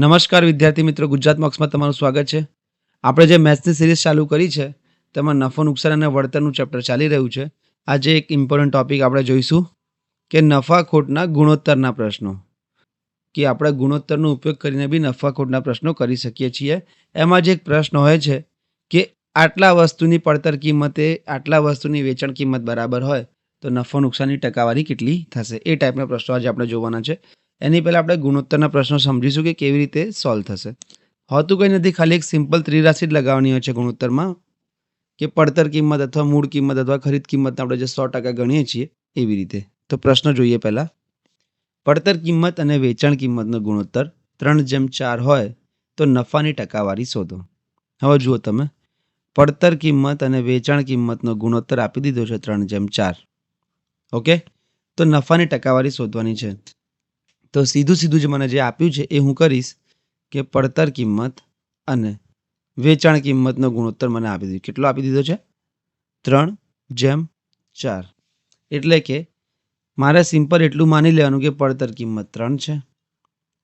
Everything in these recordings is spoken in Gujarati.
નમસ્કાર વિદ્યાર્થી મિત્રો, ગુજરાત મોક્સમાં તમારું સ્વાગત છે. આપણે જે મેથ્સની સિરીઝ ચાલુ કરી છે, તેમાં નફો, નુકસાન અને વળતરનું ચેપ્ટર ચાલી રહ્યું છે. આજે એક ઇમ્પોર્ટન્ટ ટોપિક આપણે જોઈશું, કે નફા ખોટના ગુણોત્તરના પ્રશ્નો. કે આપણે ગુણોત્તરનો ઉપયોગ કરીને બી નફા ખોટના પ્રશ્નો કરી શકીએ છીએ. એમાં જે એક પ્રશ્ન હોય છે, કે આટલા વસ્તુની પડતર કિંમતે આટલા વસ્તુની વેચાણ કિંમત બરાબર હોય, તો નફો, નુકસાનની ટકાવારી કેટલી થશે? એ ટાઈપના પ્રશ્નો આજે આપણે જોવાના છે. એની પહેલાં આપણે ગુણોત્તરના પ્રશ્નો સમજીશું કે કેવી રીતે સોલ્વ થશે. હોતું કંઈ નથી, ખાલી એક સિમ્પલ ત્રિરાશિ જ લગાવવાની હોય છે ગુણોત્તરમાં. કે પડતર કિંમત અથવા મૂળ કિંમત અથવા ખરીદ કિંમત આપણે જે સો ટકા ગણીએ છીએ, એવી રીતે. તો પ્રશ્ન જોઈએ પહેલાં. પડતર કિંમત અને વેચાણ કિંમતનો ગુણોત્તર ત્રણ જેમ ચાર હોય, તો નફાની ટકાવારી શોધો. હવે જુઓ તમે. પડતર કિંમત અને વેચાણ કિંમતનો ગુણોત્તર આપી દીધો છે ત્રણ જેમ ચાર. ઓકે? તો નફાની ટકાવારી શોધવાની છે. તો સીધું સીધું જ મને જે આપ્યું છે એ હું કરીશ કે પડતર કિંમત અને વેચાણ કિંમતનો ગુણોત્તર મને આપી દીધો. કેટલો આપી દીધો છે? ત્રણ જેમ ચાર. એટલે કે મારે સિમ્પલ એટલું માની લેવાનું કે પડતર કિંમત ત્રણ છે,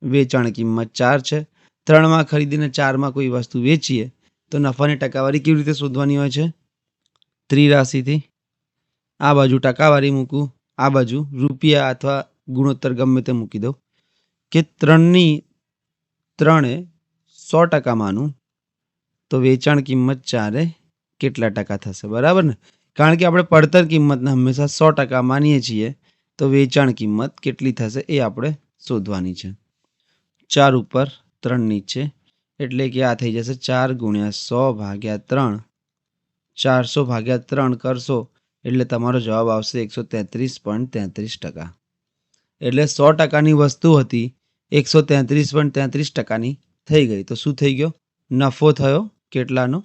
વેચાણ કિંમત ચાર છે. ત્રણમાં ખરીદીને ચારમાં કોઈ વસ્તુ વેચીએ તો નફાની ટકાવારી કેવી રીતે શોધવાની હોય છે? ત્રિરાશિથી આ બાજુ ટકાવારી મૂકું, આ બાજુ રૂપિયા અથવા ગુણોત્તર ગમે તે મૂકી દો કે ત્રણની ત્રણે સો ટકા માનું તો વેચાણ કિંમત ચારે કેટલા ટકા થશે, બરાબર ને? કારણ કે આપણે પડતર કિંમતને હંમેશા સો ટકા માનીએ છીએ, તો વેચાણ કિંમત કેટલી થશે એ આપણે શોધવાની છે. ચાર ઉપર ત્રણ નીચે, એટલે કે આ થઈ જશે ચાર ગુણ્યા સો ભાગ્યા ત્રણ. ચારસો ભાગ્યા ત્રણ કરશો, એટલે તમારો જવાબ આવશે એકસો તેત્રીસ પોઈન્ટ તેત્રીસ ટકા. એટલે સો ટકાની વસ્તુ હતી, એકસો તેત્રીસ પોઈન્ટ તેત્રીસ ટકાની થઈ ગઈ. તો શું થઈ ગયો? નફો થયો કેટલાનો?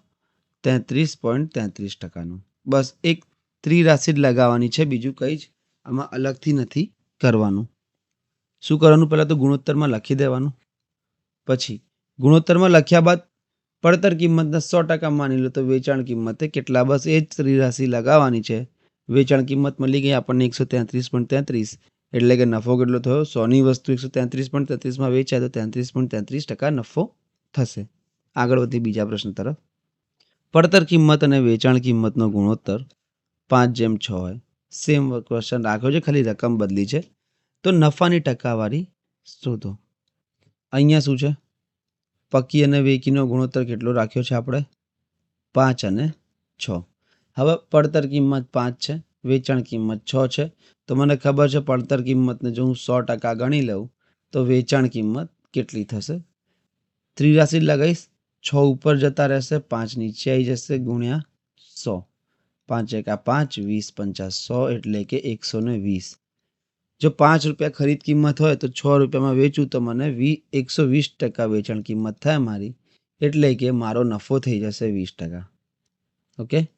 તેત્રીસ પોઈન્ટ તેત્રીસ ટકાનો. બસ એક ત્રિરાશિ જ લગાવવાની છે, બીજું કંઈ જ આમાં અલગથી નથી કરવાનું. શું કરવાનું? પહેલાં તો ગુણોત્તરમાં લખી દેવાનું. પછી, ગુણોત્તરમાં લખ્યા બાદ પડતર કિંમતને સો ટકા માની લો તો વેચાણ કિંમતે કેટલા? બસ એ જ ત્રિરાશિ લગાવવાની છે. વેચાણ કિંમત મળી ગઈ આપણને એકસો તેત્રીસ પોઈન્ટ તેત્રીસ. એટલે કે નફો કેટલો થયો? સોની વસ્તુ એકસો તેત્રીસ પણ તેત્રીસમાં વેચાય તો તેત્રીસ પણ તેત્રીસ ટકા નફો થશે. આગળ વધી બીજા પ્રશ્ન તરફ. પડતર કિંમત અને વેચાણ કિંમતનો ગુણોત્તર પાંચ જેમ છ હોય. સેમ ક્વેશ્ચન રાખ્યો છે, ખાલી રકમ બદલી છે. તો નફાની ટકાવારી શોધો. અહીંયા શું છે? પક્કી અને વેકીનો ગુણોત્તર કેટલો રાખ્યો છે આપણે? પાંચ અને છ. હવે પડતર કિંમત પાંચ છે. વેચાણ કિંમત છ છે. તો મને ખબર છે પડતર કિંમતને જો હું સો ટકા ગણી લઉં, તો વેચાણ કિંમત કેટલી થશે? ત્રિરાશિ લગાવીશ છ ઉપર જતા રહેશે, પાંચ નીચે આવી જશે, ગુણ્યા સો. પાંચ એકા પાંચ, વીસ પંચાસ, સો એટલે કે એકસો ને વીસ. જો પાંચ રૂપિયા ખરીદ કિંમત હોય તો છ રૂપિયામાં વેચું તો મને વી, એકસો વીસ ટકા વેચાણ કિંમત થાય મારી, એટલે કે મારો નફો થઈ જશે વીસ ટકા. ઓકે?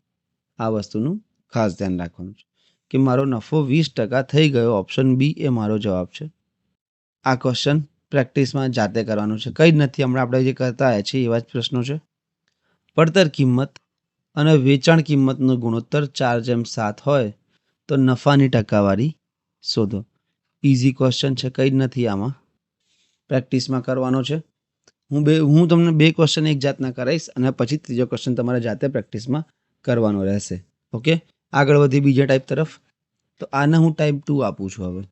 આ વસ્તુનું ખાસ ધ્યાન રાખવાનું છે કે મારો નફો વીસ ટકા થઈ ગયો ઓપ્શન બી એ મારો જવાબ છે. આ ક્વેશ્ચન પ્રેક્ટિસમાં જાતે કરવાનું છે. કંઈ જ નથી, હમણાં આપણે જે કરતા આવ્યા છીએ એવા જ પ્રશ્નો છે. પડતર કિંમત અને વેચાણ કિંમતનો ગુણોત્તર ચાર જેમ સાત હોય તો નફાની ટકાવારી શોધો. ઇઝી ક્વેશ્ચન છે, કંઈ જ નથી આમાં. પ્રેક્ટિસમાં કરવાનો છે. હું બે, હું તમને બે ક્વેશ્ચન એક જાતના કરાવીશ અને પછી ત્રીજો ક્વેશ્ચન તમારે જાતે પ્રેક્ટિસમાં કરવાનો રહેશે. ઓકે આગળ વધી બીજા ટાઈપ તરફ, તો આને હું ટાઈપ ટુ આપું છું હવે.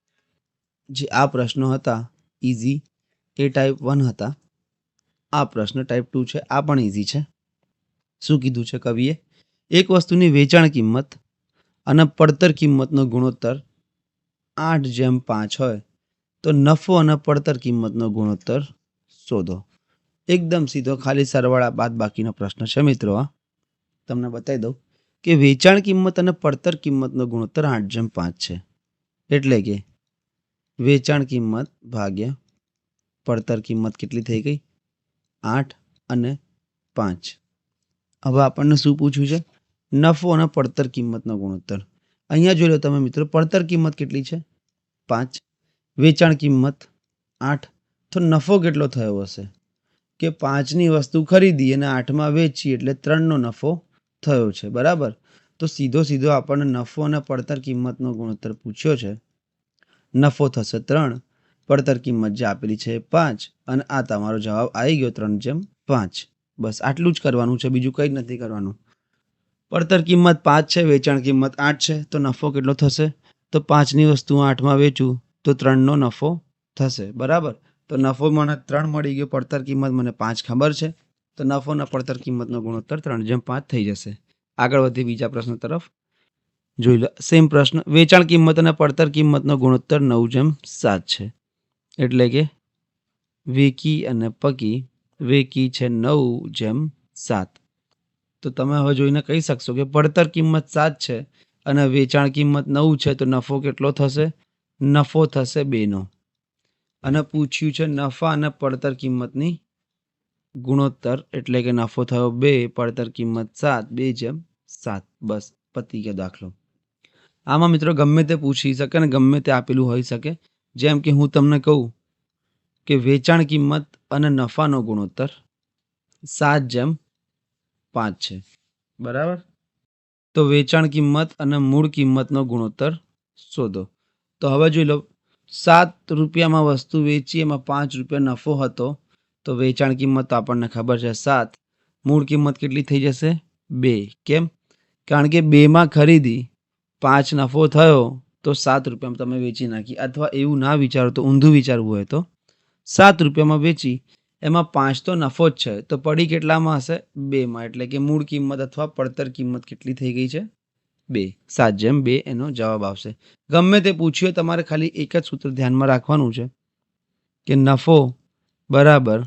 જે આ પ્રશ્નો હતા ઇઝી એ ટાઈપ વન હતા. આ પ્રશ્ન ટાઈપ ટુ છે, આ પણ ઇઝી છે. શું કીધું છે કવિએ? એક વસ્તુની વેચાણ કિંમત અને પડતર કિંમતનો ગુણોત્તર આઠ જેમ પાંચ હોય, તો નફો અને પડતર કિંમતનો ગુણોત્તર શોધો. એકદમ સીધો ખાલી સરવાળા બાદ બાકીનો પ્રશ્ન છે મિત્રો તમને બતાવી દઉં. કે વેચાણ કિંમત અને પડતર કિંમતનો ગુણોત્તર આઠ જેમ પાંચ છે. એટલે કે વેચાણ કિંમત ભાગ્યા પડતર કિંમત કેટલી થઈ ગઈ? આઠ અને પાંચ. હવે આપણને શું પૂછ્યું છે? નફો અને પડતર કિંમતનો ગુણોત્તર. અહીંયા જોઈ લો તમે મિત્રો, પડતર કિંમત કેટલી છે? પાંચ. વેચાણ કિંમત આઠ. તો નફો કેટલો થયો હશે? કે પાંચની વસ્તુ ખરીદી અને આઠમાં વેચી એટલે ત્રણનો નફો થયો છે, બરાબર? તો સીધો સીધો આપણને નફો અને પડતર કિંમતનો ગુણોત્તર પૂછ્યો છે. નફો થશે ત્રણ, પડતર કિંમત જે આપેલી છે એ પાંચ, અને આ તમારો જવાબ આવી ગયો ત્રણ જેમ પાંચ. બસ આટલું જ કરવાનું છે, બીજું કંઈ જ નથી કરવાનું. પડતર કિંમત પાંચ છે, વેચાણ કિંમત આઠ છે, તો નફો કેટલો થશે? તો પાંચની વસ્તુ આઠમાં વેચું, તો ત્રણનો નફો થશે, બરાબર? તો નફો મને ત્રણ મળી ગયો, પડતર કિંમત મને પાંચ ખબર છે. તો નફોના પડતર કિંમતનો ગુણોત્તર ત્રણ, જેમ પાંચ થઈ જશે. આગળ વધી બીજા પ્રશ્ન તરફ. જોઈ લો સેમ પ્રશ્ન, વેચાણ કિંમત અને પડતર કિંમતનો ગુણોત્તર નવ, જેમ સાત છે. એટલે કે વેકી અને પકી, વેકી છે નવ, જેમ સાત. તો તમે હવે જોઈને કહી શકશો કે પડતર કિંમત સાત છે અને વેચાણ કિંમત નવ છે, તો નફો કેટલો થશે? નફો થશે બેનો. અને પૂછ્યું છે નફા અને પડતર કિંમતની ગુણોત્તર એટલે કે નફો થયો બે, પડતર કિંમત સાત, બે જેમ સાત. બસ, પતી ગયો દાખલો. આમાં મિત્રો ગમે તે પૂછી શકે અને ગમે તે આપેલું હોઈ શકે. જેમ કે હું તમને કહું કે વેચાણ કિંમત અને નફાનો ગુણોત્તર સાત જેમ પાંચ છે. બરાબર? તો વેચાણ કિંમત અને મૂળ કિંમતનો ગુણોત્તર શોધો. તો હવે જોઈ લો, સાત રૂપિયામાં વસ્તુ વેચી, એમાં પાંચ રૂપિયા નફો હતો. તો વેચાણ કિંમત તો આપણને ખબર છે સાત. મૂળ કિંમત કેટલી થઈ જશે? બે. કેમ? કારણ કે બેમાં ખરીદી પાંચ નફો થયો તો સાત રૂપિયામાં તમે વેચી નાખી. અથવા એવું ના વિચારો તો ઊંધું વિચારવું હોય તો. સાત રૂપિયામાં વેચી, એમાં પાંચ તો નફો જ છે. તો પડી કેટલામાં હશે? બેમાં. એટલે કે મૂળ કિંમત અથવા પડતર કિંમત કેટલી થઈ ગઈ છે? બે. સાત જેમ બે એનો જવાબ આવશે. ગમે તે પૂછ્યું તમારે ખાલી એક જ સૂત્ર ધ્યાનમાં રાખવાનું છે કે નફો બરાબર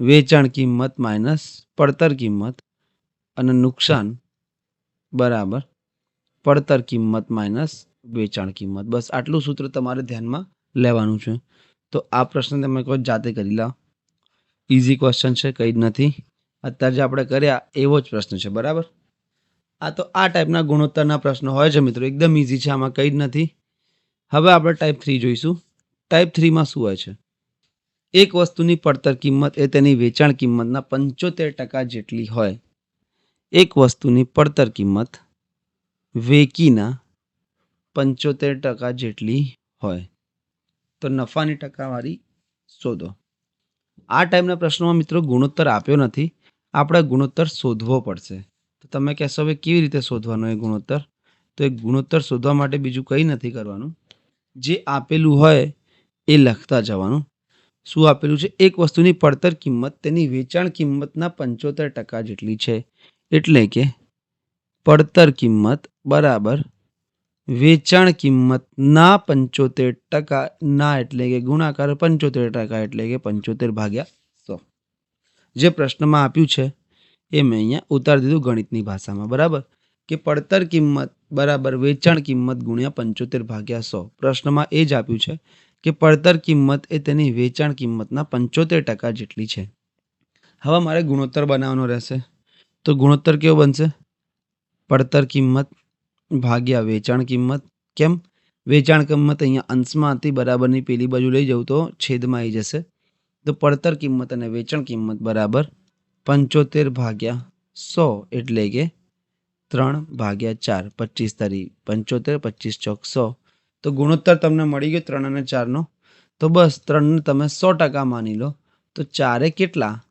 વેચાણ કિંમત માઇનસ પડતર કિંમત અને નુકસાન બરાબર પડતર કિંમત માઇનસ વેચાણ કિંમત. બસ આટલું સૂત્ર તમારે ધ્યાનમાં લેવાનું છે. તો આ પ્રશ્ન તમે કહો જાતે કરી લો. ઇઝી ક્વેશ્ચન છે, કંઈ જ નથી. અત્યારે જે આપણે કર્યા, એવો જ પ્રશ્ન છે, બરાબર? આ તો આ ટાઈપના ગુણોત્તરના પ્રશ્નો હોય છે મિત્રો, એકદમ ઇઝી છે, આમાં કંઈ જ નથી. હવે આપણે ટાઈપ થ્રી જોઈશું. ટાઈપ થ્રીમાં શું હોય છે? એક વસ્તુની પડતર કિંમત એ તેની વેચાણ કિંમતના પંચોતેર ટકા જેટલી હોય. એક વસ્તુની પડતર કિંમત વેકીના પંચોતેર ટકા જેટલી હોય. તો નફાની ટકાવારી શોધો. આ ટાઈપના પ્રશ્નોમાં મિત્રો ગુણોત્તર આપ્યો નથી. આપણે ગુણોત્તર શોધવો પડશે. તો તમે કહેશો હવે કેવી રીતે શોધવાનો એ ગુણોત્તર? તો એ ગુણોત્તર શોધવા માટે બીજું કંઈ નથી કરવાનું. જે આપેલું હોય એ લખતા જવાનું. શું આપેલું છે? એક વસ્તુની પડતર કિંમત તેની વેચાણ કિંમતના પંચોતેર ટકા જેટલી છે. એટલે કે પડતર કિંમત બરાબર વેચાણ કિંમતના પંચોતેર ટકા ના એટલે કે ગુણાકાર પંચોતેર ટકા એટલે કે પંચોતેર ભાગ્યા સો. જે પ્રશ્નમાં આપ્યું છે એ મેં અહીંયા ઉતારી દીધું ગણિતની ભાષામાં. બરાબર? કે પડતર કિંમત બરાબર વેચાણ કિંમત ગુણ્યા પંચોતેર ભાગ્યા સો. પ્રશ્નમાં એ જ આપ્યું છે કે પડતર કિંમત એ તેની વેચાણ કિંમતના પંચોતેર ટકા જેટલી છે. હવે મારે ગુણોત્તર બનાવવાનો રહેશે. તો ગુણોત્તર કેવો બનશે? પડતર કિંમત ભાગ્યા વેચાણ કિંમત. કેમ? વેચાણ કિંમત અહીંયા અંશમાં હતી બરાબરની પેલી બાજુ લઈ જવું તો છેદમાં આવી જશે. તો પડતર કિંમત અને વેચાણ કિંમત બરાબર પંચોતેર ભાગ્યા સો એટલે કે ત્રણ ભાગ્યા ચાર, પચીસ તારી પંચોતેર, પચીસ ચોક સો. તો ગુણોત્તર તમને મળી ગયો ત્રણ અને ચારનો. તો બસ ત્રણને તમે સો ટકા માની લો. તો ચારે કેટલા?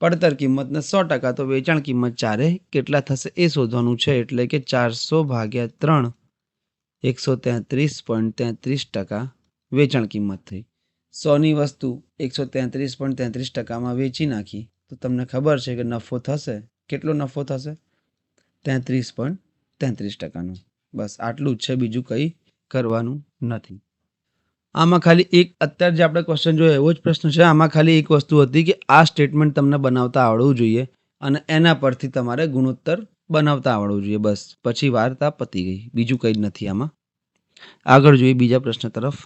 પડતર કિંમતને સો ટકા, તો વેચાણ કિંમત ચારે કેટલા થશે એ શોધવાનું છે. એટલે કે ચારસો ભાગ્યા ત્રણ, એકસો તેત્રીસ પોઈન્ટ તેત્રીસ ટકા વેચાણ કિંમત થઈ. સોની વસ્તુ એકસો તેત્રીસ પોઈન્ટ તેત્રીસ ટકામાં વેચી નાખી. તો તમને ખબર છે કે નફો થશે? કેટલો નફો થશે? તેત્રીસ પોઈન્ટ તેત્રીસ ટકાનો. બસ આટલું જ છે. બીજું કંઈ કરવાનું નથી. આમાં ખાલી એક, અત્યારે જે આપણે ક્વેશ્ચન જોયો, એવો જ પ્રશ્ન છે. આમાં ખાલી એક વસ્તુ હતી કે આ સ્ટેટમેન્ટ તમને બનાવતા આવડવું જોઈએ અને એના પરથી તમારે ગુણોત્તર બનાવતા આવડવું જોઈએ. બસ, પછી વાર્તા પતી ગઈ. બીજું કંઈ નથી આમાં. આગળ જોઈએ બીજા પ્રશ્ન તરફ.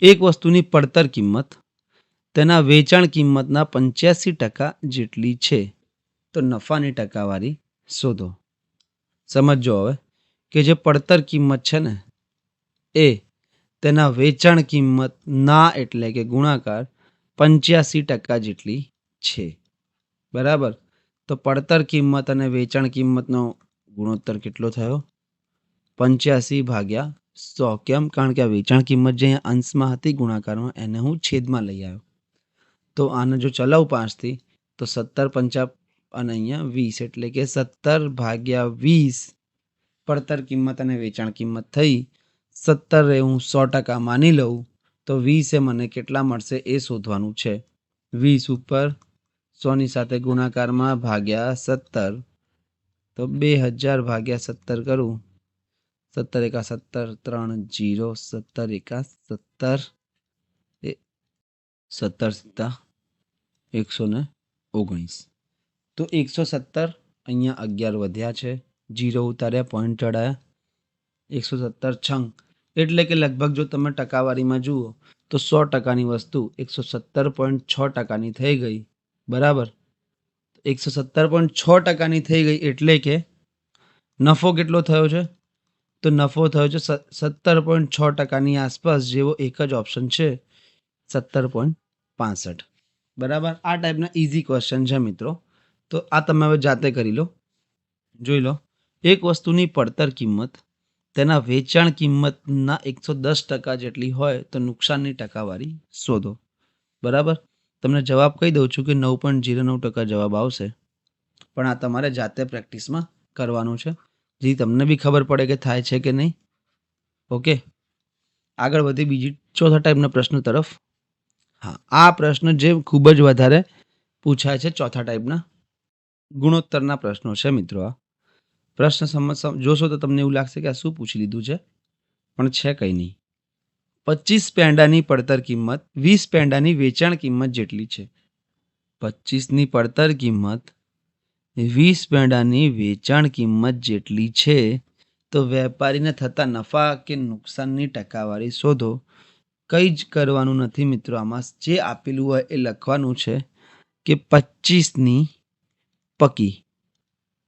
એક વસ્તુની પડતર કિંમત, તેના વેચાણ કિંમતના પંચ્યાસી ટકા જેટલી છે. તો નફાની ટકાવારી શોધો. સમજો હવે કે જે પડતર કિંમત છે ને એ તેના વેચાણ કિંમત ના એટલે કે ગુણાકાર પંચ્યાસી ટકા જેટલી છે. બરાબર? તો પડતર કિંમત અને વેચાણ કિંમતનો ગુણોત્તર કેટલો થયો? પંચ્યાસી ભાગ્યા સો. કેમ? કારણ કે આ વેચાણ કિંમત જે અહીંયા અંશમાં હતી ગુણાકારમાં, એને હું છેદમાં લઈ આવ્યો. તો આને જો ચલાવું પાંચથી, તો સત્તર પંચા અને અહીંયા વીસ, એટલે કે સત્તર ભાગ્યા વીસ, પડતર કિંમત અને વેચાણ કિંમત થઈ સત્તર હું સો ટકા માની લઉં, તો વીસે મને કેટલા મળશે એ શોધવાનું છે. વીસ ઉપર સોની સાથે ગુણાકારમાં ભાગ્યા સત્તર, તો બે હજાર ભાગ્યા સત્તર કરું. સત્તર એકા સત્તર, ત્રણ જીરો, સત્તર એકા સત્તર, એ સત્તર સિત્તા એકસો ને ઓગણીસ. તો એકસો સત્તર અહીંયા અગિયાર વધ્યા છે. જીરો ઉતાર્યા પોઈન્ટ ચડાયા એકસો સત્તર છંગ. એટલે કે લગભગ જો તમે ટકાવારીમાં જુઓ, તો સો ટકાની વસ્તુ એકસો સત્તર પોઈન્ટ છ ટકાની થઈ ગઈ. બરાબર? એકસો સત્તર પોઈન્ટ છ ટકાની થઈ ગઈ એટલે કે નફો કેટલો થયો છે? તો નફો થયો છે સત્તર પોઈન્ટ છ ટકાની આસપાસ જેવો એક જ ઓપ્શન છે, સત્તર પોઈન્ટ પાસઠ. બરાબર? આ ટાઈપના ઇઝી ક્વેશ્ચન છે મિત્રો. તો આ તમે હવે જાતે કરી લો. જોઈ લો. એક વસ્તુની પડતર કિંમત તેના વેચાણ કિંમતના એકસો દસ ટકા જેટલી હોય તો નુકસાનની ટકાવારી શોધો. બરાબર? તમને જવાબ કહી દઉં છું કે નવ પોઈન્ટ જીરો નવ ટકા જવાબ આવશે. પણ આ તમારે જાતે પ્રેક્ટિસમાં કરવાનું છે. જેથી તમને બી ખબર પડે કે થાય છે કે નહીં? ઓકે. આગળ વધી બીજી ચોથા ટાઈપના પ્રશ્ન તરફ. હા, આ પ્રશ્ન જે ખૂબ જ વધારે પૂછાય છે ચોથા ટાઈપના ગુણોત્તરના પ્રશ્નો છે મિત્રો આ. પ્રશ્ન સમજ જોશો તો તમને એવું લાગશે કે આ શું પૂછી લીધું છે? પણ છે કંઈ નહીં. પચીસ પેંડાની પડતર કિંમત, વીસ પેંડાની વેચાણ કિંમત જેટલી છે. પચીસની પડતર કિંમત, વીસ પેંડાની વેચાણ કિંમત જેટલી છે, તો વેપારીને થતા નફા કે નુકસાનની ટકાવારી શોધો. કંઈ જ કરવાનું નથી મિત્રો આમાં. જે આપેલું હોય એ લખવાનું છે કે પચીસની પકી.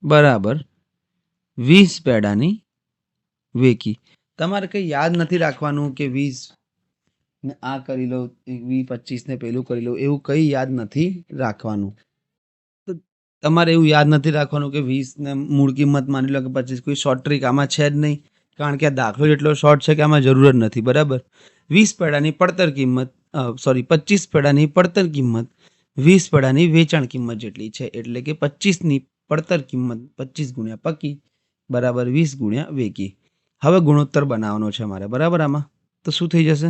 બરાબર? વીસ પેડાની વેકી. તમારે કંઈ યાદ નથી રાખવાનું કે વીસ ને આ કરી લો વીસ પચીસને પેલું કરી લો, એવું કંઈ યાદ નથી રાખવાનું? તો તમારે એવું યાદ નથી રાખવાનું કે વીસને મૂળ કિંમત માની લો કે પચીસ, કોઈ શોર્ટ ટ્રીક આમાં છે જ નહીં. કારણ કે આ દાખલો એટલો શોર્ટ છે કે આમાં જરૂર જ નથી, બરાબર? વીસ પેડાની પડતર કિંમત સોરી પચીસ પેડાની પડતર કિંમત, વીસ પેડાની વેચાણ કિંમત જેટલી છે. એટલે કે પચીસની પડતર કિંમત પચીસ ગુણ્યા પકી બરાબર વીસ ગુણ્યા વેકી. હવે ગુણોત્તર બનાવવાનો છે મારે, બરાબર આમાં? તો શું થઈ જશે?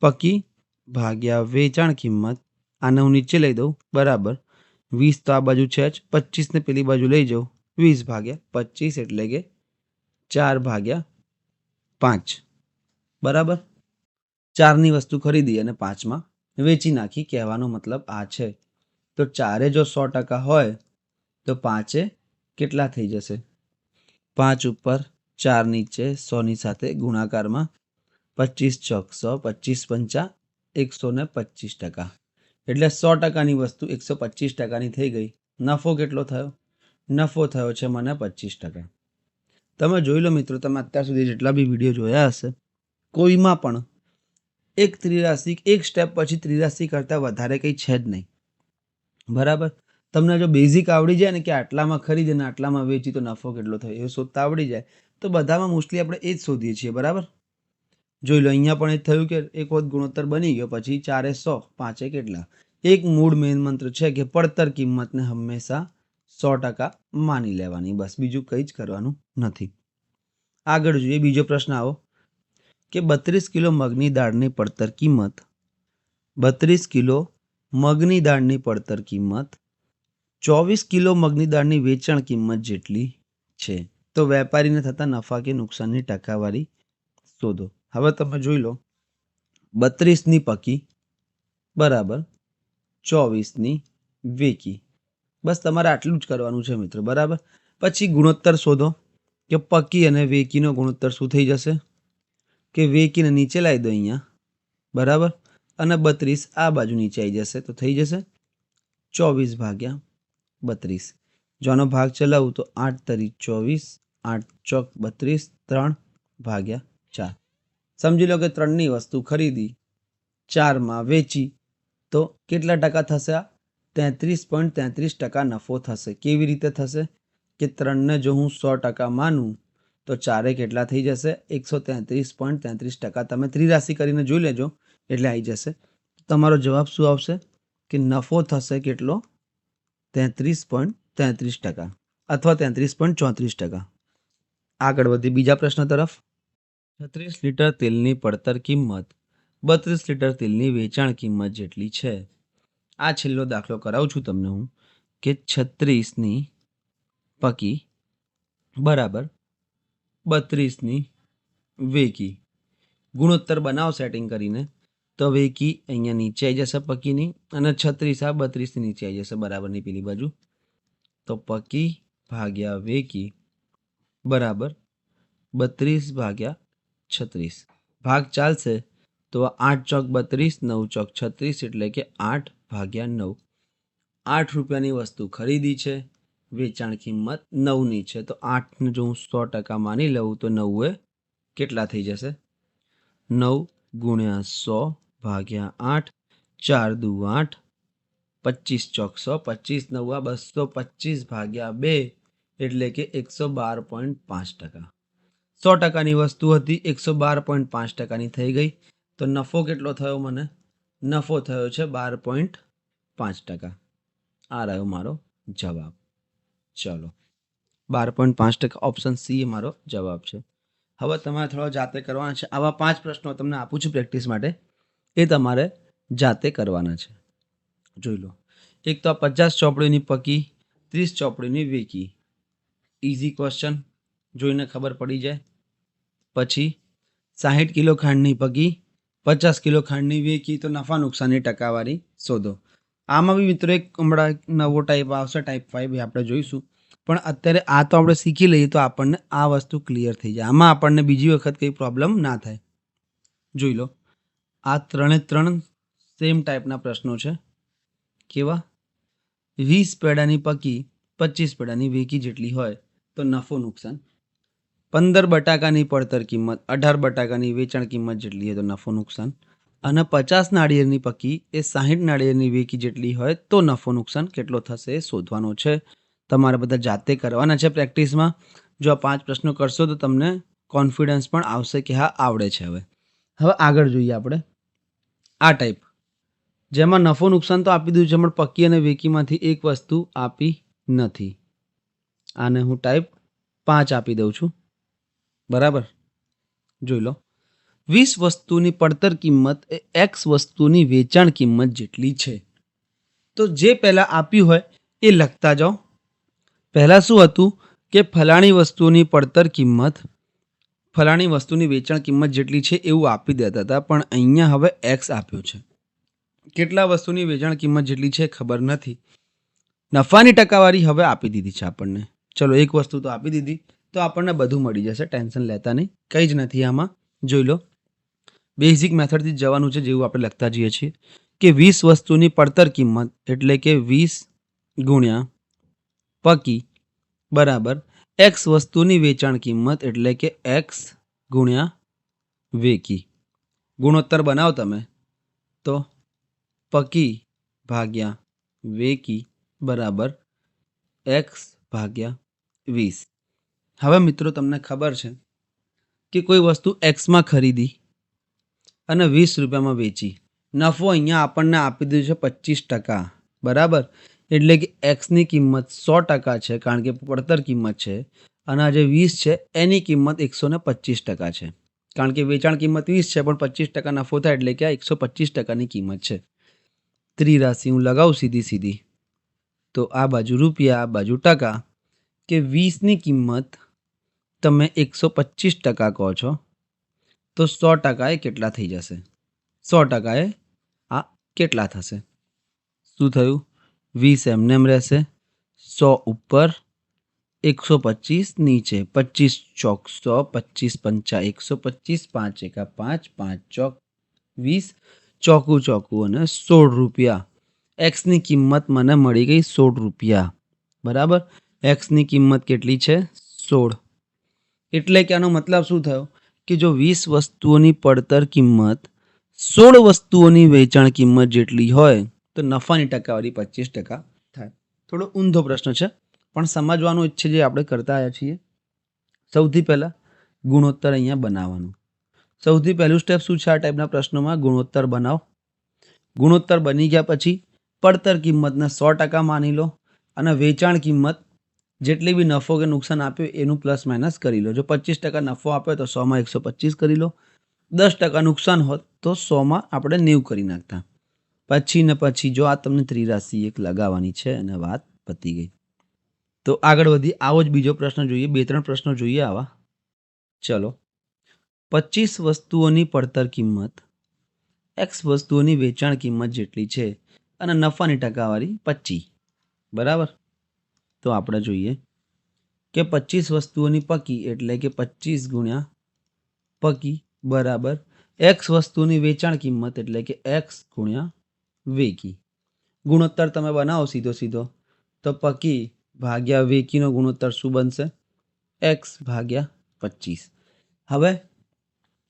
પકી ભાગ્યા વેચાણ કિંમત, આને હું નીચે લઈ દઉં, બરાબર. વીસ તો આ બાજુ છે જ પચીસને પેલી બાજુ લઈ જાઉં. વીસ ભાગ્યા પચીસ એટલે કે ચાર ભાગ્યા પાંચ. બરાબર? ચારની વસ્તુ ખરીદી અને પાંચમાં વેચી નાખી, કહેવાનો મતલબ આ છે. તો ચારે જો સો ટકા હોય, તો પાંચે કેટલા થઈ જશે? પાંચ ઉપર ચાર નીચે સોની સાથે ગુણાકારમાં પચીસ ચોક સો, પચીસ પંચા, એકસો ને પચીસ ટકા. એટલે સો ટકાની વસ્તુ એકસો પચીસ ટકાની થઈ ગઈ. નફો કેટલો થયો? નફો થયો છે મને પચીસ ટકા. તમે જોઈ લો મિત્રો, તમે અત્યાર સુધી જેટલા બી વીડિયો જોયા હશે, કોઈમાં પણ એક ત્રિરાશિક, એક સ્ટેપ પછી ત્રિરાશિ કરતાં વધારે કંઈ છે જ નહીં. બરાબર? તમને જો બેઝિક આવડી જાય ને કે આટલામાં ખરીદે ને આટલામાં વેચી, તો નફો કેટલો થયો? એ શોધતા આવડી જાય. તો બધામાં મોસ્ટલી આપણે એ જ શોધીએ છીએ, બરાબર? જોઈ લો, અહીંયા પણ એ થયું કે એક વખત ગુણોત્તર બની ગયો, પછી ચારે સો, પાંચે કેટલા? એક મૂળ મેન મંત્ર છે કે પડતર કિંમતને હંમેશા સો ટકા માની લેવાની. બસ બીજું કંઈ જ કરવાનું નથી. આગળ જોઈએ, બીજો પ્રશ્ન આવો. કે બત્રીસ કિલો મગની દાળની પડતર કિંમત. બત્રીસ કિલો મગની દાળની પડતર કિંમત ચોવીસ કિલો મગની દાળની વેચાણ કિંમત જેટલી છે. તો વેપારીને થતા નફા કે નુકસાનની ટકાવારી શોધો. હવે તમે જોઈ લો. બત્રીસની પકી, બરાબર, ચોવીસની વેકી બસ તમારે આટલું જ કરવાનું છે મિત્રો, બરાબર? પછી ગુણોત્તર શોધો કે પકી અને વેકીનો ગુણોત્તર શું થઈ જશે? કે વેકીને નીચે લાવી દો અહીંયા, બરાબર? અને બત્રીસ આ બાજુ નીચે આવી જશે, તો થઈ જશે ચોવીસ ભાગ્યા બત્રીસ. જો આનો ભાગ ચલાવું તો આઠ તરી ચોવીસ, આઠ ચોક બત્રીસ, ત્રણ ભાગ્યા ચાર. સમજી લો કે ત્રણની વસ્તુ ખરીદી, ચારમાં વેચી, તો કેટલા ટકા થશે આ? તેત્રીસ પોઈન્ટ તેત્રીસ ટકા નફો થશે. કેવી રીતે થશે? કે ત્રણને જો હું સો ટકા માનું, તો ચારે કેટલા થઈ જશે? એકસો તેત્રીસ પોઈન્ટ તેત્રીસ ટકા તમે ત્રિરાશિ કરીને જોઈ લેજો, એટલે આવી જશે. તમારો જવાબ શું આવશે? કે નફો થશે કેટલો? તેત્રીસ પોઈન્ટ તેત્રીસ ટકા અથવા તેત્રીસ પોઈન્ટ ચોત્રીસ ટકા. આગળ વધી બીજા પ્રશ્ન તરફ. છત્રીસ લીટર તેલની પડતર કિંમત બત્રીસ લીટર તેલની વેચાણ કિંમત જેટલી છે. આ છેલ્લો દાખલો કરાવું છું તમને હું, કે છત્રીસની પકી બરાબર બત્રીસની વેકી. ગુણોત્તર બનાવો સેટિંગ કરીને તો વેકી અહીંયા નીચે આવી જશે પકીની અને છત્રીસ આ બત્રીસની નીચે આવી જશે બરાબરની પેલી બાજુ. તો પકી ભાગ્યા વેકી બરાબર બત્રીસ ભાગ્યા છત્રીસ. ભાગ ચાલશે તો આઠ ચોક બત્રીસ, નવ ચોક છત્રીસ એટલે કે આઠ ભાગ્યા નવ. આઠ રૂપિયાની વસ્તુ ખરીદી છે, વેચાણ કિંમત નવની છે. તો આઠને જો હું સો ટકા માની લઉં તો નવે કેટલા થઈ જશે? નવ ગુણ્યા સો ભાગ્યા આઠ, ચાર દુ આઠ, પચીસ ચોકસો પચીસ નવ્વા બસો પચીસ ભાગ્યા બે એટલે કે એકસો બાર પોઈન્ટ પાંચ ટકા. સો ટકાની વસ્તુ હતી, એકસો બાર પોઈન્ટ પાંચ ટકાની થઈ ગઈ. તો નફો કેટલો થયો મને? નફો થયો છે બાર પોઈન્ટ પાંચ ટકા. આ રહ્યો મારો જવાબ. ચલો. બાર પોઈન્ટ પાંચ ટકા ઓપ્શન સી એ મારો જવાબ છે. હવે તમારે થોડો જાતે કરવાના છે. આવા પાંચ પ્રશ્નો તમને આપું છું પ્રેક્ટિસ માટે. એ તમારે જાતે કરવાના છે. જોઈ લો. એક તો આ પચાસ ચોપડીની પકી, ત્રીસ ચોપડીની વેકી. ઇઝી ક્વેશ્ચન જોઈને ખબર પડી જાય. પછી, સાહીઠ કિલો ખાંડની પકી, પચાસ કિલો ખાંડની વેકી તો નફા નુકસાનની ટકાવારી શોધો. આમાં બી મિત્રો એક હમણાં નવો ટાઈપ આવશે ટાઈપ ફાઈવ આપણે જોઈશું. પણ અત્યારે આ તો આપણે શીખી લઈએ તો આપણને આ વસ્તુ ક્લિયર થઈ જાય. આમાં આપણને બીજી વખત કંઈ પ્રોબ્લેમ ના થાય. જોઈ લો. આ ત્રણે ત્રણ સેમ ટાઈપના પ્રશ્નો છે. કેવા? વીસ પેડાની પકી પચીસ પેડાની વેકી જેટલી હોય તો નફો નુકસાન. પંદર બટાકાની પડતર કિંમત, અઢાર બટાકાની વેચાણ કિંમત જેટલી હોય તો નફો નુકસાન. અને પચાસ નાળિયેરની પકી એ સાહીઠ નાળિયેરની વેકી જેટલી હોય તો નફો નુકસાન. કેટલો થશે એ શોધવાનો છે. તમારે બધા જાતે કરવાના છે પ્રેક્ટિસમાં. જો આ પાંચ પ્રશ્નો કરશો તો તમને કોન્ફિડન્સ પણ આવશે કે હા, આવડે છે હવે. હવે આગળ જોઈએ આપણે. આ ટાઈપ જેમાં નફો નુકસાન તો આપી દીધું છે, પણ પક્કી અને વેકીમાંથી એક વસ્તુ આપી નથી. આને હું ટાઈપ પાંચ આપી દઉં છું. બરાબર? જોઈ લો. વીસ વસ્તુની પડતર કિંમત એ એક્સ વસ્તુની વેચાણ કિંમત જેટલી છે. તો જે પહેલાં આપ્યું હોય, એ લખતા જાઓ. પહેલાં શું હતું કે ફલાણી વસ્તુની પડતર કિંમત ફલાણી વસ્તુની વેચાણ કિંમત જેટલી છે એવું આપી દેતા હતા, પણ અહીંયા હવે એક્સ આપ્યું છે. કેટલા વસ્તુની વેચાણ કિંમત જેટલી છે ખબર નથી. નફાની ટકાવારી હવે આપી દીધી છે આપણને. ચલો, એક વસ્તુ તો આપી દીધી, તો આપણને બધું મળી જશે, ટેન્શન લેતા નહીં. કંઈ જ નથી આમાં. જોઈ લો. બેઝિક મેથડથી જવાનું છે જેવું આપણે લખતા જઈએ છીએ કે વીસ વસ્તુની પડતર કિંમત એટલે કે વીસ ગુણ્યા પકી બરાબર એક્સ વસ્તુની વેચાણ કિંમત એટલે કે એક્સ ગુણ્યા વેકી ગુણોત્તર બનાવો તમે, તો પકી ભાગ્યા વેકી બરાબર એક્સ ભાગ્યા વીસ. હવે મિત્રો તમને ખબર છે કે કોઈ વસ્તુ એક્સમાં ખરીદી અને વીસ રૂપિયામાં વેચી. નફો અહીંયા આપણને આપી દીધું છે પચીસ ટકા. બરાબર? એટલે કે એક્સની કિંમત સો ટકા છે, કારણ કે પડતર કિંમત છે. અને આ જે વીસ છે, એની કિંમત એકસો ને પચીસ ટકા છે. કારણ કે વેચાણ કિંમત વીસ છે, પણ પચીસ ટકા નફો થાય એટલે કે આ એકસો પચીસ ટકાની કિંમત છે. ત્રિરાશિ હું લગાવું સીધી સીધી. તો આ બાજુ રૂપિયા, આ બાજુ ટકા. કે વીસની કિંમત તમે એકસો પચીસ ટકા કહો છો, તો સો ટકાએ કેટલા થઈ જશે? સો ટકાએ આ કેટલા થશે? શું થયું? વીસ એમનેમ રહેશે. સો ઉપર એકસો પચીસ, નીચે પચીસ ચોક સો, પચીસ પંચા એકસો પચીસ, પાંચ એકા પાંચ પાંચ ચોક વીસ, ચોકું ચોકું અને સોળ રૂપિયા. એક્સની કિંમત મને મળી ગઈ સોળ રૂપિયા. બરાબર? એક્સની કિંમત કેટલી છે? સોળ. એટલે કે આનો મતલબ શું થયો? કે જો વીસ વસ્તુઓની પડતર કિંમત, સોળ વસ્તુઓની વેચાણ કિંમત જેટલી હોય તો નફાની ટકાવારી પચીસ ટકા થાય. થોડો ઊંધો પ્રશ્ન છે, પણ સમજવાનું ઈચ્છે જે આપણે કરતા આવ્યા છીએ, સૌથી પહેલાં ગુણોત્તર અહીંયા બનાવવાનું. સૌથી પહેલું સ્ટેપ શું છે આ ટાઈપના પ્રશ્નોમાં? ગુણોત્તર બનાવો. ગુણોત્તર બની ગયા પછી પડતર કિંમતને સો ટકા માની લો અને વેચાણ કિંમત જેટલી બી નફો કે નુકસાન આપ્યું એનું પ્લસ માઇનસ કરી લો. જો પચીસ ટકા નફો આપ્યો તો સોમાં એકસો પચીસ કરી લો. દસ ટકા નુકસાન હોત તો સોમાં આપણે નેવું કરી નાખતા. પછી ને પછી જો આ તમને ત્રિરાશી એક લગાવવાની છે અને વાત પતી ગઈ. તો આગળ વધી, આવો જ બીજો પ્રશ્ન જોઈએ. બે, ત્રણ પ્રશ્નો જોઈએ આવા. ચલો. પચીસ વસ્તુઓની પડતર કિંમત, એક્સ વસ્તુઓની વેચાણ કિંમત જેટલી છે અને નફાની ટકાવારી પચીસ. બરાબર? તો આપણે જોઈએ કે પચીસ વસ્તુઓની પકી એટલે કે પચીસ ગુણ્યા પકી બરાબર એક્સ વસ્તુની વેચાણ કિંમત એટલે કે એક્સ ગુણ્યા વેકી. ગુણોત્તર તમે બનાવો સીધો સીધો. તો પકી ભાગ્યા વેકીનો ગુણોત્તર શું બનશે? એક્સ ભાગ્યા પચીસ. હવે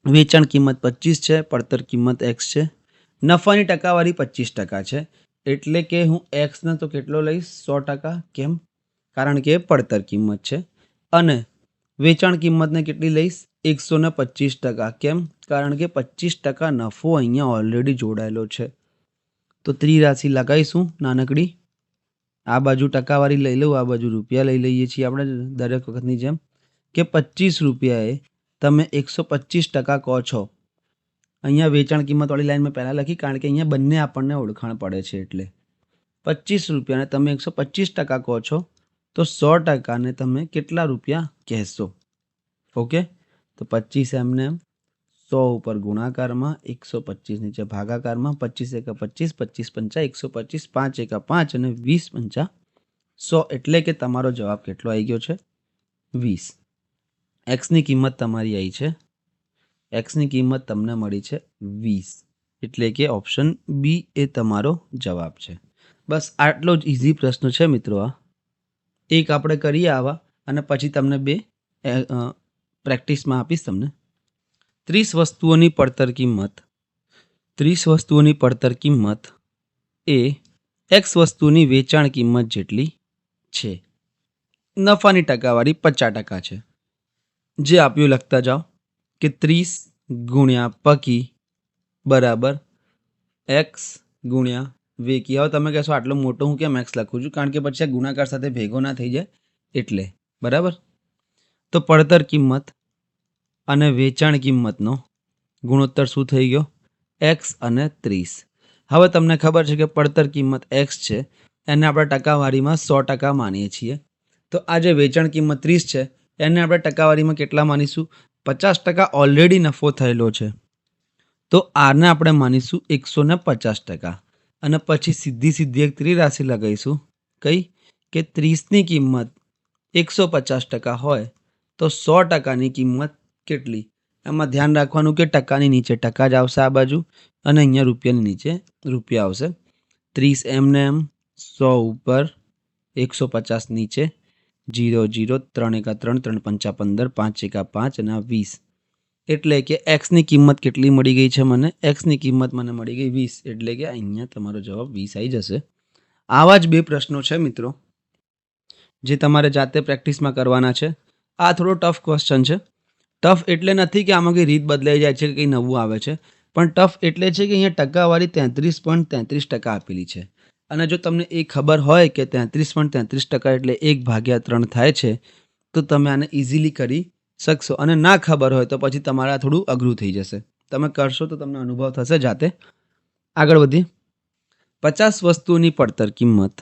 વેચાણ કિંમત પચીસ છે, પડતર કિંમત એક્સ છે. નફાની ટકાવારી પચીસ ટકા છે. એટલે કે હું એક્સને તો કેટલો લઈશ? સો ટકા. કેમ? કારણ કે પડતર કિંમત છે. અને વેચાણ કિંમતને કેટલી લઈશ? એકસો ને પચીસ ટકા. કેમ? કારણ કે પચીસ ટકા નફો અહીંયા ઓલરેડી જોડાયેલો છે. તો ત્રિરાશિ લગાવીશું, નાનકડી. આ બાજુ ટકાવારી લઈ લઉં, આ બાજુ રૂપિયા લઈ લઈએ છીએ આપણે દરેક વખતની જેમ. કે પચીસ રૂપિયાએ તમે એકસો પચીસ ટકા કહો છો. અહીંયા વેચાણ કિંમતવાળી લાઈન પહેલાં લખી, કારણ કે અહીંયા બંને આપણને ઓળખાણ પડે છે એટલે. પચીસ રૂપિયાને તમે એકસો પચીસ ટકા કહો છો, તો સો ટકાને તમે કેટલા રૂપિયા કહેશો? ઓકે? તો પચીસ એમને એમ સો ઉપર ગુણાકારમાં એકસો પચીસ, નીચે ભાગાકારમાં પચીસ એકા પચીસ પચીસ પંચા એકસો પચીસ, પાંચ એકા પાંચ અને વીસ પંચા સો. એટલે કે તમારો જવાબ કેટલો આવી ગયો છે? વીસ. એક્સની કિંમત તમારી આવી છે. એક્સની કિંમત તમને મળી છે વીસ. એટલે કે ઓપ્શન બી એ તમારો જવાબ છે. બસ આટલો જ ઇઝી પ્રશ્ન છે મિત્રો આ. એક આપણે કરીએ આવા અને પછી તમને બે પ્રેક્ટિસમાં આપીશ તમને. ત્રીસ વસ્તુઓની પડતર કિંમત. ત્રીસ વસ્તુઓની પડતર કિંમત એ એક્સ વસ્તુની વેચાણ કિંમત જેટલી છે. નફાની ટકાવારી પચાસ ટકા છે. જે આપ્યું લખતા જાઓ કે ત્રીસ ગુણ્યા પકી બરાબર એક્સ ગુણ્યા વેકી. હવે તમે કહેશો આટલો મોટો હું કેમ એક્સ લખું છું? કારણ કે પછી આ ગુણાકાર સાથે ભેગો ના થઈ જાય એટલે. બરાબર? તો પડતર કિંમત અને વેચાણ કિંમતનો ગુણોત્તર શું થઈ ગયો? એક્સ અને ત્રીસ. હવે તમને ખબર છે કે પડતર કિંમત એક્સ છે. એને આપણે ટકાવારીમાં સો ટકા માનીએ છીએ. તો આ જે વેચાણ કિંમત ત્રીસ છે, એને આપણે ટકાવારીમાં કેટલા માનીશું? પચાસ ટકા ઓલરેડી નફો થયેલો છે. તો આને આપણે માનીશું એકસો ને પચાસ ટકા. અને પછી સીધી સીધી એક ત્રિરાશિ લગાવીશું. કઈ? કે ત્રીસની કિંમત એકસો પચાસ ટકા હોય, તો સો ટકાની કિંમત કેટલી? એમાં ધ્યાન રાખવાનું કે ટકાની નીચે ટકા જ આવશે આ બાજુ અને અહીંયા રૂપિયાની નીચે રૂપિયા આવશે. ત્રીસ એમને એમ સો ઉપર, એકસો પચાસ નીચે, જીરો જીરો, ત્રણ એકા ત્રણ ત્રણ પંચા પંદર, પાંચ એકા પાંચ અને વીસ. એટલે કે એક્સની કિંમત કેટલી મળી ગઈ છે મને? એક્સની કિંમત મને મળી ગઈ વીસ. એટલે કે અહીંયા તમારો જવાબ વીસ આવી જશે. આવા જ બે પ્રશ્નો છે મિત્રો, જે તમારે જાતે પ્રેક્ટિસમાં કરવાના છે. આ થોડો ટફ ક્વેશ્ચન છે. ટફ એટલે નથી કે આમાં કંઈ રીત બદલાઈ જાય છે કે કંઈ નવું આવે છે, પણ ટફ એટલે છે કે અહીંયા ટકાવારી તેત્રીસ પોઈન્ટ તેત્રીસ ટકા આપેલી છે. અને જો તમને એ ખબર હોય કે તેત્રીસ પોઈન્ટ તેત્રીસ ટકા એટલે એક ભાગ્યા ત્રણ થાય છે, તો તમે આને ઇઝીલી કરી શકશો. અને ના ખબર હોય તો પછી તમારે થોડું અઘરું થઈ જશે. તમે કરશો તો તમને અનુભવ થશે જાતે. આગળ વધી પચાસ વસ્તુઓની પડતર કિંમત.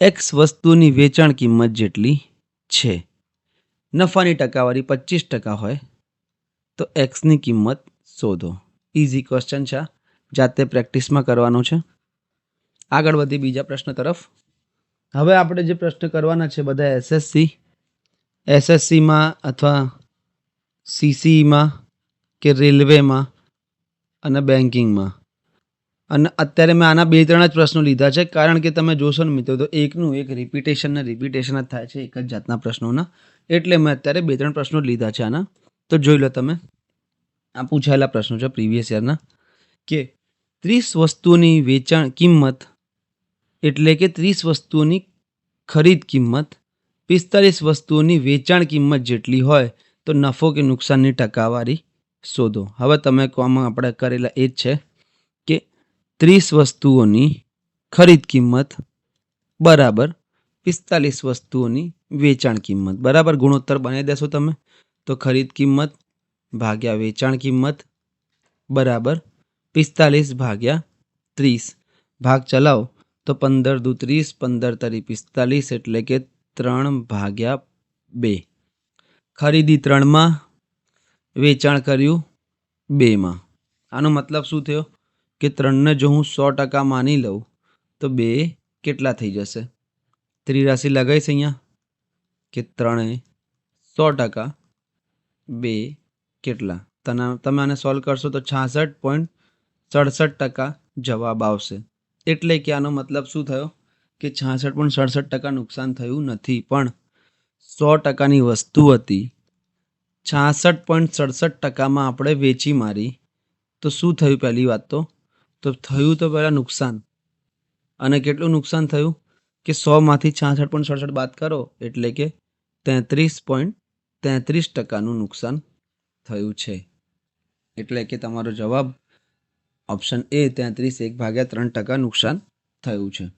એક્સ વસ્તુની વેચાણ કિંમત જેટલી છે. નફાની ટકાવારી પચીસ ટકા હોય, તો એક્સની કિંમત શોધો. ઇઝી ક્વેશ્ચન છે જાતે પ્રેક્ટિસમાં કરવાનો છે. આગળ વધી બીજા પ્રશ્ન તરફ. હવે આપણે જે પ્રશ્ન કરવાના છે બધા એસએસસી એસએસસીમાં અથવા સીસીઈમાં કે રેલવેમાં અને બેન્કિંગમાં અને અત્યારે મેં આના બે ત્રણ જ પ્રશ્નો લીધા છે. કારણ કે તમે જોશો ને મિત્રો, તો એકનું એક રિપીટેશન ને રિપીટેશન જ થાય છે એક જ જાતના પ્રશ્નોના. એટલે મેં અત્યારે બે ત્રણ પ્રશ્નો લીધા છે આના. તો જોઈ લો તમે. આ પૂછાયેલા પ્રશ્નો છે પ્રીવિયસ યરના કે ત્રીસ વસ્તુઓની વેચાણ કિંમત એટલે કે ત્રીસ વસ્તુઓની ખરીદ કિંમત, પિસ્તાલીસ વસ્તુઓની વેચાણ કિંમત જેટલી હોય તો નફો કે નુકસાનની ટકાવારી શોધો. હવે તમે કોમાં આપણે કરેલા એ જ છે કે ત્રીસ વસ્તુઓની ખરીદ કિંમત બરાબર પિસ્તાલીસ વસ્તુઓની વેચાણ કિંમત. બરાબર? ગુણોત્તર બનાવી દેશો તમે. તો ખરીદ કિંમત ભાગ્યા વેચાણ કિંમત. બરાબર? પિસ્તાલીસ ભાગ્યા ત્રીસ. ભાગ ચલાવો. તો પંદર દુ ત્રીસ, પંદર તરી પિસ્તાલીસ એટલે કે ત્રણ ભાગ્યા બે. ખરીદી ત્રણમાં, વેચાણ કર્યું બેમાં. આનો મતલબ શું થયો? કે ત્રણને જો હું સો ટકા માની લઉં, તો બે કેટલા થઈ જશે? ત્રિરાશી લગાવીશ અહીંયા? કે ત્રણે સો ટકા બે કેટલા? તને તમે આને સોલ્વ કરશો તો છાસઠ પોઈન્ટ સડસઠ ટકા જવાબ આવશે. એટલે કે આનો મતલબ શું થયો? કે છાસઠ પોઈન્ટ સડસઠ ટકા નુકસાન થયું નથી, પણ સો ટકાની વસ્તુ હતી. છાસઠ પોઈન્ટ સડસઠ ટકામાં આપણે વેચી મારી. તો શું થયું પહેલી વાત તો? તો થયું તો પહેલાં નુકસાન. અને કેટલું નુકસાન થયું? કે સોમાંથી છાસઠ પોઈન્ટ સડસઠ બાદ કરો, એટલે કે તેત્રીસ પોઈન્ટ તેત્રીસ ટકાનું નુકસાન થયું છે. એટલે કે તમારો જવાબ ઓપ્શન એ તેત્રીસ એક ભાગ્યા ત્રણ ટકા નુકસાન થયું છે.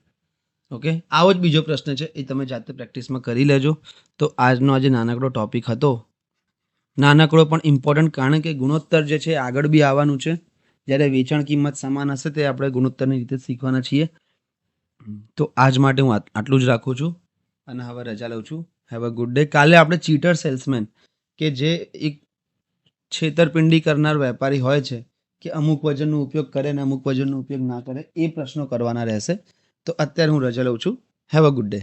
ઓકે? આવો જ બીજો પ્રશ્ન છે, એ તમે જાતે પ્રેક્ટિસમાં કરી લેજો. તો આજનો આજે નાનકડો ટોપિક હતો. નાનકડો પણ ઇમ્પોર્ટન્ટ કારણ કે ગુણોત્તર જે છે આગળ બી આવવાનું છે. જ્યારે વેચાણ કિંમત સમાન હશે તે આપણે ગુણોત્તરની રીતે શીખવાના છીએ. તો આજ માટે હું આટ- આટલું જ રાખું છું. અને હવે રજા લઉં છું. હેવ અ ગુડ ડે કાલે આપણે ચીટર સેલ્સમેન કે જે એક છેતરપિંડી કરનાર વેપારી હોય છે કે અમુક વજનનો ઉપયોગ કરે ને અમુક વજનનો ઉપયોગ ના કરે, એ પ્રશ્નો કરવાના રહેશે. તો અત્યારે હું રજા લઉં છું. Have a good day